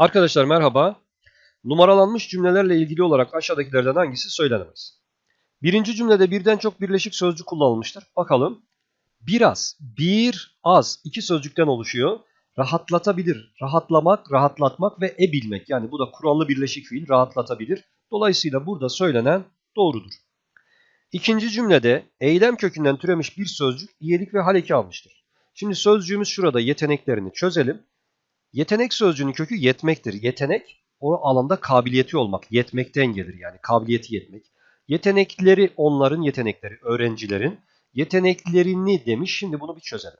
Arkadaşlar merhaba. Numaralanmış cümlelerle ilgili olarak aşağıdakilerden hangisi söylenemez? Birinci cümlede birden çok birleşik sözcük kullanılmıştır. Bakalım. Biraz, bir, az iki sözcükten oluşuyor. Rahatlatabilir, rahatlamak, rahatlatmak ve e bilmek. Yani bu da kurallı birleşik fiil rahatlatabilir. Dolayısıyla burada söylenen doğrudur. İkinci cümlede eylem kökünden türemiş bir sözcük iyilik ve haleki almıştır. Şimdi sözcüğümüz şurada yeteneklerini çözelim. Yetenek sözcüğünün kökü yetmektir. Yetenek o alanda kabiliyeti olmak, yetmekten gelir yani kabiliyeti yetmek. Yetenekleri onların yetenekleri, öğrencilerin yeteneklerini demiş. Şimdi bunu bir çözelim.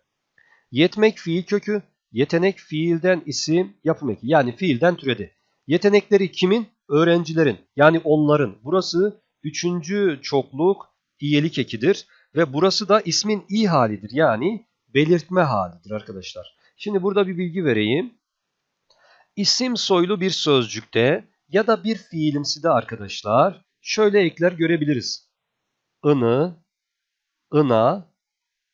Yetmek fiil kökü, yetenek fiilden isim, yapım eki. Yani fiilden türedi. Yetenekleri kimin? Öğrencilerin. Yani onların. Burası üçüncü çokluk iyilik ekidir. Ve burası da ismin i halidir. Yani belirtme halidir arkadaşlar. Şimdi burada bir bilgi vereyim. İsim soylu bir sözcükte ya da bir fiilimsi de arkadaşlar şöyle ekler görebiliriz. Inı, ına,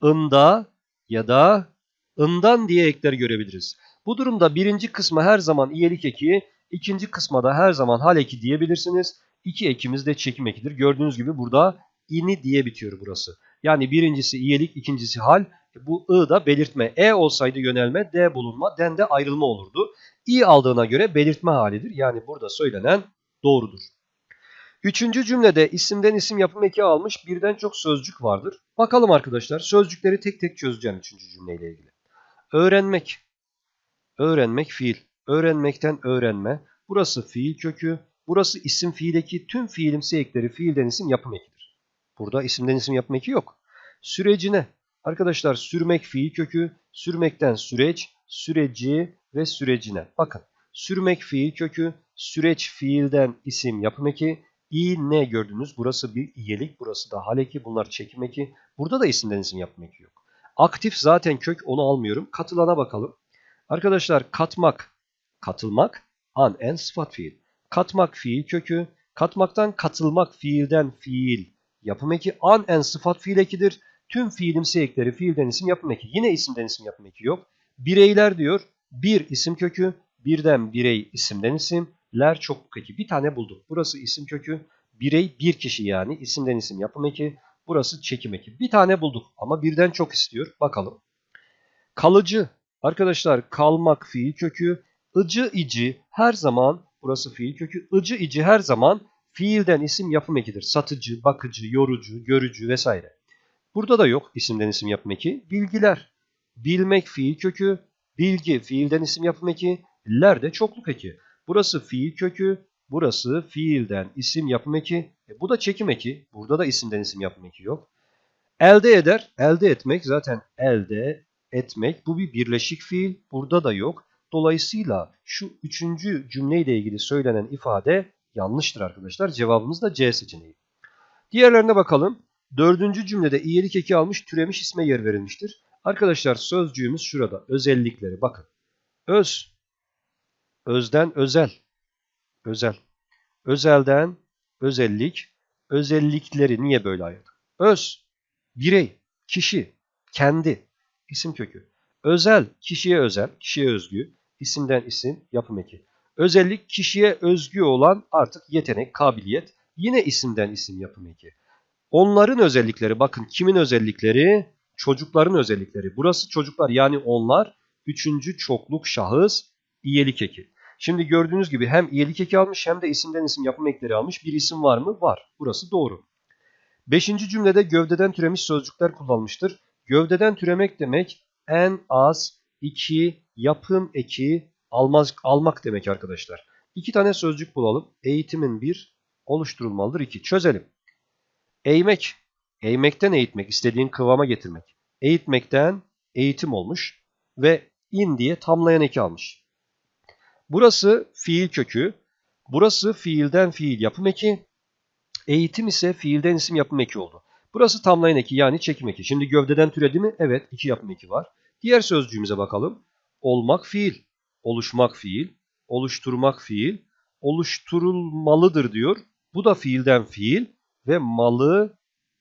ında ya da ından diye ekler görebiliriz. Bu durumda birinci kısma her zaman iyilik eki, ikinci kısma da her zaman hal eki diyebilirsiniz. İki ekimiz de çekim ekidir. Gördüğünüz gibi burada ini diye bitiyor burası. Yani birincisi iyilik, ikincisi hal. Bu ı da belirtme. E olsaydı yönelme, D bulunma, den de ayrılma olurdu. İ aldığına göre belirtme halidir. Yani burada söylenen doğrudur. Üçüncü cümlede isimden isim yapım eki almış birden çok sözcük vardır. Bakalım arkadaşlar sözcükleri tek tek çözeceğim üçüncü cümleyle ilgili. Öğrenmek. Öğrenmek fiil. Öğrenmekten öğrenme. Burası fiil kökü. Burası isim fiildeki tüm fiilimsi ekleri fiilden isim yapım ekidir. Burada isimden isim yapım eki yok. Sürecine. Arkadaşlar sürmek fiil kökü. Sürmekten süreç, süreci ve sürecine. Bakın sürmek fiil kökü. Süreç fiilden isim yapım eki. İ ne gördünüz? Burası bir iyilik, burası da hal eki, bunlar çekim eki. Burada da isimden isim yapım eki yok. Aktif zaten kök, onu almıyorum. Katılana bakalım. Arkadaşlar katmak, katılmak, an en sıfat fiil. Katmak fiil kökü, katmaktan katılmak fiilden fiil yapım eki, an en sıfat fiil ekidir. Tüm fiilimsi ekleri fiilden isim yapım eki. Yine isimden isim yapım eki yok. Bireyler diyor. Bir isim kökü, birden birey isimden isim, ler çokluk eki. Bir tane buldum. Burası isim kökü, birey bir kişi yani isimden isim yapım eki. Burası çekim eki. Bir tane bulduk ama birden çok istiyor. Bakalım. Kalıcı. Arkadaşlar kalmak fiil kökü. ıcı ici her zaman burası fiil kökü. ıcı ici her zaman fiilden isim yapım ekidir. Satıcı, bakıcı, yorucu, görücü vesaire. Burada da yok isimden isim yapım eki. Bilgiler. Bilmek fiil kökü. Bilgi fiilden isim yapım eki. Ler de çokluk eki. Burası fiil kökü. Burası fiilden isim yapım eki. E, bu da çekim eki. Burada da isimden isim yapım eki yok. Elde eder. Elde etmek zaten elde etmek. Bu bir birleşik fiil. Burada da yok. Dolayısıyla şu üçüncü cümleyle ilgili söylenen ifade yanlıştır arkadaşlar. Cevabımız da C seçeneği. Diğerlerine bakalım. Dördüncü cümlede iyilik eki almış türemiş isme yer verilmiştir. Arkadaşlar sözcüğümüz şurada. Özellikleri bakın. Öz. Özden özel. Özel. Özelden özellik. Özellikleri niye böyle ayırdık? Öz. Birey. Kişi. Kendi. isim kökü. Özel. Kişiye özel. Kişiye özgü. isimden isim. Yapım eki. Özellik kişiye özgü olan artık yetenek, kabiliyet. Yine isimden isim yapım eki. Onların özellikleri bakın kimin özellikleri? Çocukların özellikleri. Burası çocuklar yani onlar. Üçüncü çokluk şahıs iyilik eki. Şimdi gördüğünüz gibi hem iyilik eki almış hem de isimden isim yapım ekleri almış. Bir isim var mı? Var. Burası doğru. Beşinci cümlede gövdeden türemiş sözcükler kullanmıştır. Gövdeden türemek demek en az iki yapım eki almaz, almak demek arkadaşlar. İki tane sözcük bulalım. Eğitimin bir oluşturulmalıdır iki. Çözelim. Eğmek. Eğmekten eğitmek, istediğin kıvama getirmek. Eğitmekten eğitim olmuş ve in diye tamlayan eki almış. Burası fiil kökü. Burası fiilden fiil yapım eki. Eğitim ise fiilden isim yapım eki oldu. Burası tamlayan eki yani çekim eki. Şimdi gövdeden türedi mi? Evet iki yapım eki var. Diğer sözcüğümüze bakalım. Olmak fiil, oluşmak fiil, oluşturmak fiil, oluşturulmalıdır diyor. Bu da fiilden fiil ve malı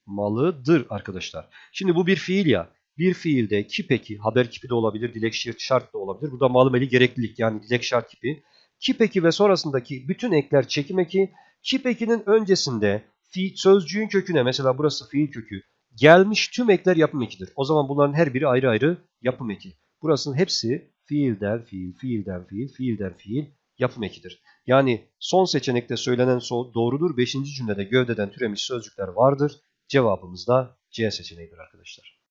malıdır arkadaşlar. Şimdi bu bir fiil ya. Bir fiilde kip eki, haber kipi de olabilir, dilek şart da olabilir. Bu da malı meli gereklilik yani dilek şart kipi. Kip eki ve sonrasındaki bütün ekler çekim eki. Kip ekinin öncesinde fi, sözcüğün köküne mesela burası fiil kökü gelmiş tüm ekler yapım ekidir. O zaman bunların her biri ayrı ayrı yapım eki. Burasının hepsi fiilden fiil, fiilden fiil, fiilden fiil yapım ekidir. Yani son seçenekte söylenen doğrudur. Beşinci cümlede gövdeden türemiş sözcükler vardır. Cevabımız da C seçeneğidir arkadaşlar.